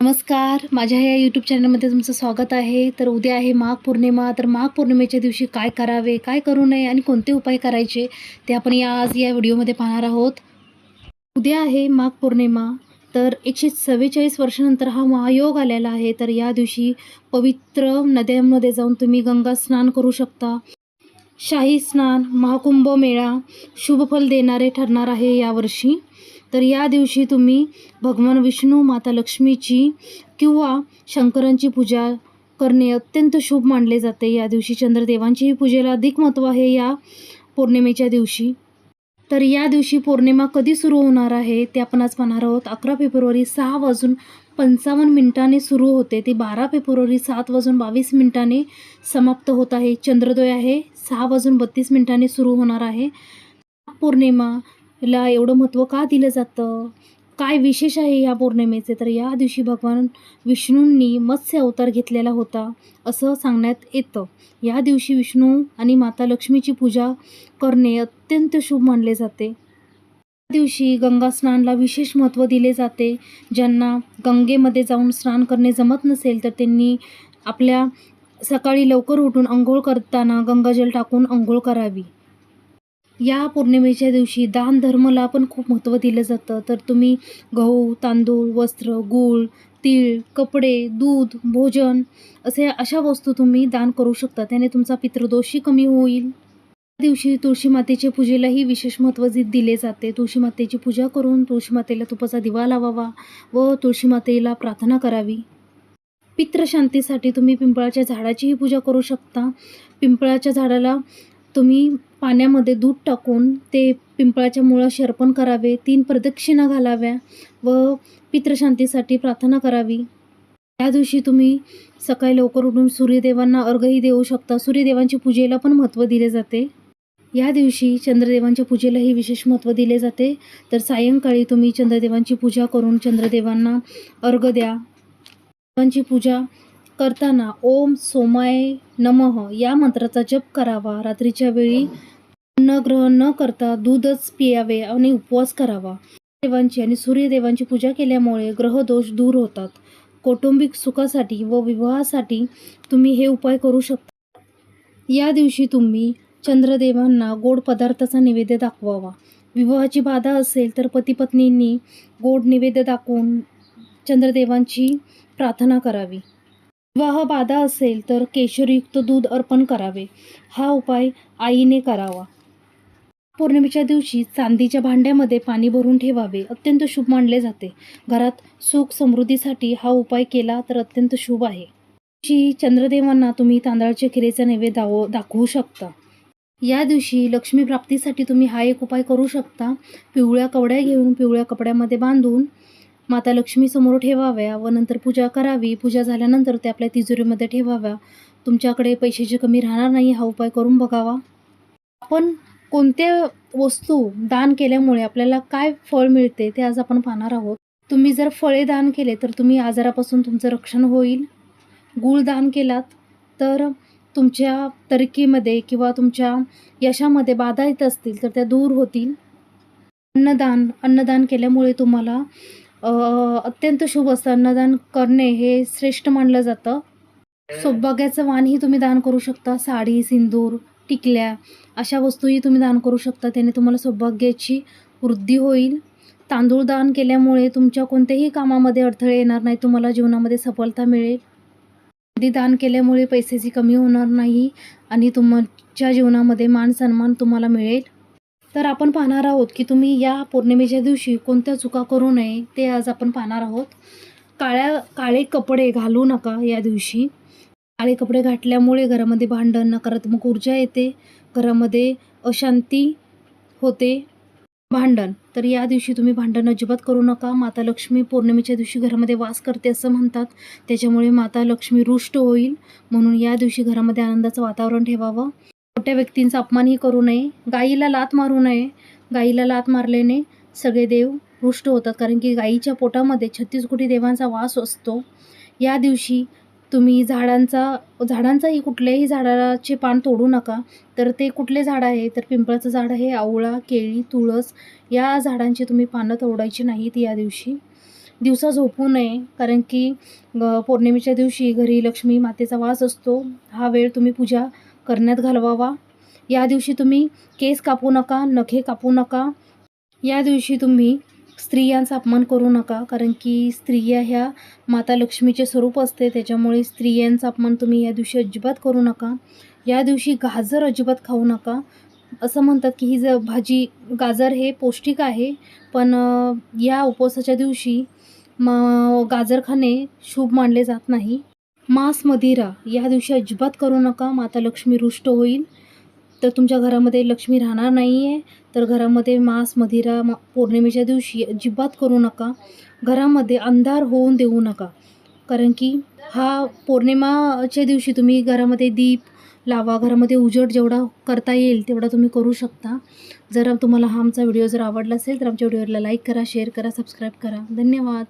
नमस्कार. माझ्या या यूट्यूब चॅनलमध्ये तुमचं स्वागत आहे. तर उद्या आहे माघ पौर्णिमा. तर माघ पौर्णिमेच्या दिवशी काय करावे काय करू नये आणि कोणते उपाय करायचे ते आपण या आज या व्हिडिओमध्ये पाहणार आहोत. उद्या आहे माघ पौर्णिमा. तर एकशे चव्वेचाळीस वर्षानंतर हा महायोग आलेला आहे. तर या दिवशी पवित्र नद्यांमध्ये जाऊन तुम्ही गंगा स्नान करू शकता. शाही स्नान महाकुंभ मेळा शुभफल देणारे ठरणार आहे यावर्षी. तर या दिवशी तुम्ही भगवान विष्णू माता लक्ष्मीची किंवा शंकरांची पूजा करणे अत्यंत शुभ मानले जाते. या दिवशी चंद्रदेवांचीही पूजेला अधिक महत्त्व आहे या पौर्णिमेच्या दिवशी. तर या दिवशी पौर्णिमा कधी सुरू होणार आहे ते आपण आज पाहणार आहोत. अकरा फेब्रुवारी सहा वाजून पंचावन्न मिनिटांनी सुरू होते. ते बारा फेब्रुवारी सात वाजून बावीस मिनिटांनी समाप्त होत आहे. चंद्रोदय आहे. सहा वाजून बत्तीस मिनिटांनी सुरू होणार आहे. पौर्णिमा ला एवढं महत्त्व का दिलं जातं? काय विशेष आहे या पौर्णिमेचे? तर या दिवशी भगवान विष्णूंनी मत्स्य अवतार घेतलेला होता असं सांगण्यात येतं. या दिवशी विष्णू आणि माता लक्ष्मीची पूजा करणे अत्यंत शुभ मानले जाते. या दिवशी गंगा स्नानला विशेष महत्त्व दिले जाते. ज्यांना गंगेमध्ये जाऊन स्नान करणे जमत नसेल तर त्यांनी आपल्या सकाळी लवकर उठून अंघोळ करताना गंगाजल टाकून अंघोळ करावी. या पौर्णिमेच्या दिवशी दान धर्मला पण खूप महत्त्व दिलं जातं. तर तुम्ही गहू तांदूळ वस्त्र गूळ तीळ कपडे दूध भोजन असे अशा वस्तू तुम्ही दान करू शकता. त्याने तुमचा पितृदोषही कमी होईल. त्या दिवशी तुळशी मातेच्या पूजेलाही विशेष महत्त्व दि- दिले जाते. तुळशी मातेची पूजा करून तुळशी मातेला तुपाचा दिवा लावावा व तुळशी मातेला प्रार्थना करावी. पित्रशांतीसाठी तुम्ही पिंपळाच्या झाडाचीही पूजा करू शकता. पिंपळाच्या झाडाला तुम्ही पाण्यामध्ये दूध टाकून ते पिंपळाच्या मुळाशी अर्पण करावे तीन प्रदक्षिणा घालाव्या व पित्रशांतीसाठी प्रार्थना करावी. या दिवशी तुम्ही सकाळी लवकर उठून सूर्यदेवांना अर्घही देऊ शकता. सूर्यदेवांच्या पूजेला पण महत्त्व दिले जाते. या दिवशी चंद्रदेवांच्या पूजेलाही विशेष महत्त्व दिले जाते. तर सायंकाळी तुम्ही चंद्रदेवांची पूजा करून चंद्रदेवांना अर्घ द्या. देवांची पूजा करताना ओम सोमाय नमः या मंत्राचा जप करावा. रात्रीच्या वेळी अन्न ग्रहण न करता दूधच पियावे आणि उपवास करावा. देवांची आणि सूर्यदेवांची पूजा केल्यामुळे ग्रहदोष दूर होतात. कौटुंबिक सुखासाठी व विवाहासाठी तुम्ही हे उपाय करू शकता. या दिवशी तुम्ही चंद्रदेवांना गोड पदार्थाचा नैवेद्य दाखवावा. विवाहाची बाधा असेल तर पती पत्नींनी गोड नैवेद्य दाखवून चंद्रदेवांची प्रार्थना करावी. विवाह बाधा असेल तर केशरयुक्त दूध अर्पण करावे. हा उपाय आईने करावा. पौर्णिमेच्या दिवशी चांदीच्या भांड्यामध्ये पाणी भरून ठेवावे अत्यंत शुभ मानले जाते. घरात सुख समृद्धीसाठी हा उपाय केला तर अत्यंत शुभ आहे. दिवशी चंद्रदेवांना तुम्ही तांदळाच्या खिरेचा नैवेद्य दाव दाखवू शकता. या दिवशी लक्ष्मी प्राप्तीसाठी तुम्ही हा एक उपाय करू शकता. पिवळ्या कवड्या घेऊन पिवळ्या कपड्यामध्ये बांधून माता लक्ष्मीसमोर ठेवाव्या व नंतर पूजा करावी. पूजा झाल्यानंतर ते आपल्या तिजोरीमध्ये ठेवाव्या. तुमच्याकडे पैशाची कमी राहणार नाही हा उपाय करून बघावा. आपण कोणत्या वस्तू दान केल्यामुळे आपल्याला काय फळ मिळते ते आज आपण पाहणार आहोत. तुम्ही जर फळे दान केले तर तुम्ही आजारापासून तुमचं रक्षण होईल. गूळ दान केलात तर तुमच्या तरकीमध्ये किंवा तुमच्या यशामध्ये बाधा येत असतील तर त्या दूर होतील. अन्नदान अन्नदान केल्यामुळे तुम्हाला अत्यंत शुभ असतं अन्नदान करणे हे श्रेष्ठ मानलं जातं. सौभाग्याचं वाणही तुम्ही दान करू शकता. साडी सिंदूर टिकल्या अशा वस्तूही तुम्ही दान करू शकता. त्याने तुम्हाला सौभाग्याची वृद्धी होईल. तांदूळ दान केल्यामुळे तुमच्या कोणत्याही कामामध्ये अडथळे येणार नाही. तुम्हाला जीवनामध्ये सफलता मिळेल. नदी दान केल्यामुळे पैशाची कमी होणार नाही आणि तुमच्या जीवनामध्ये मान सन्मान तुम्हाला मिळेल. तर आपण पाहणार आहोत की तुम्ही या पौर्णिमेच्या दिवशी कोणत्या चुका करू नये ते आज आपण पाहणार आहोत. काळ्या काळे कपडे घालू नका या दिवशी. काळे कपडे घातल्यामुळे घरामध्ये भांडण नकारात्मक ऊर्जा येते. घरामध्ये अशांती होते. भांडण. तर या दिवशी तुम्ही भांडण अजिबात करू नका. माता लक्ष्मी पौर्णिमेच्या दिवशी घरामध्ये वास करते असं म्हणतात. त्याच्यामुळे माता लक्ष्मी रुष्ट होईल. म्हणून या दिवशी घरामध्ये आनंदाचं वातावरण ठेवावं. मोठ्या व्यक्तींचा अपमानही करू नये गाईला लात मारू नये. गाईला लात मारल्याने सगळे देव रुष्ट होतात कारण की गाईच्या पोटामध्ये छत्तीस कोटी देवांचा वास असतो. या दिवशी तुम्ही झाडांचा झाडांचाही कुठल्याही झाडाचे पान तोडू नका. तर ते कुठले झाड आहे? तर पिंपळाचं झाड आहे आवळा केळी तुळस. या झाडांची तुम्ही पानं तोडायची नाहीत या दिवशी. दिवसा झोपू नये कारण की पौर्णिमेच्या दिवशी घरी लक्ष्मी मातेचा वास असतो. हा वेळ तुम्ही पूजा करण्यात घालवावा. या दिवशी तुम्ही केस कापू नका नखे कापू नका. या दिवशी तुम्ही स्त्रियांचा अपमान करू नका कारण की स्त्रिया ह्या माता लक्ष्मीचे स्वरूप असते त्याच्यामुळे स्त्रियांचा अपमान तुम्ही या दिवशी अजिबात करू नका. या दिवशी गाजर अजिबात खाऊ नका. असं म्हणतात की ही ज भाजी गाजर हे पौष्टिक आहे पण या उपवासाच्या दिवशी म गाजर खाणे शुभ मानले जात नाही. मांस मदिरा या दिवशी अजिबात करू नका माता लक्ष्मी रुष्ट होईल. तर तुमच्या घरामध्ये लक्ष्मी राहणार नाही आहे तर घरामध्ये मांस मदिरा मा पौर्णिमेच्या दिवशी अजिबात करू नका. घरामध्ये अंधार होऊन देऊ नका. कारण की हा पौर्णिमाच्या दिवशी तुम्ही घरामध्ये दीप लावा घरामध्ये उजेड जेवढा करता येईल तेवढा तुम्ही करू शकता. जर तुम्हाला हा आमचा व्हिडिओ जर आवडला असेल तर आमच्या व्हिडिओला लाईक करा शेअर करा सबस्क्राईब करा. धन्यवाद.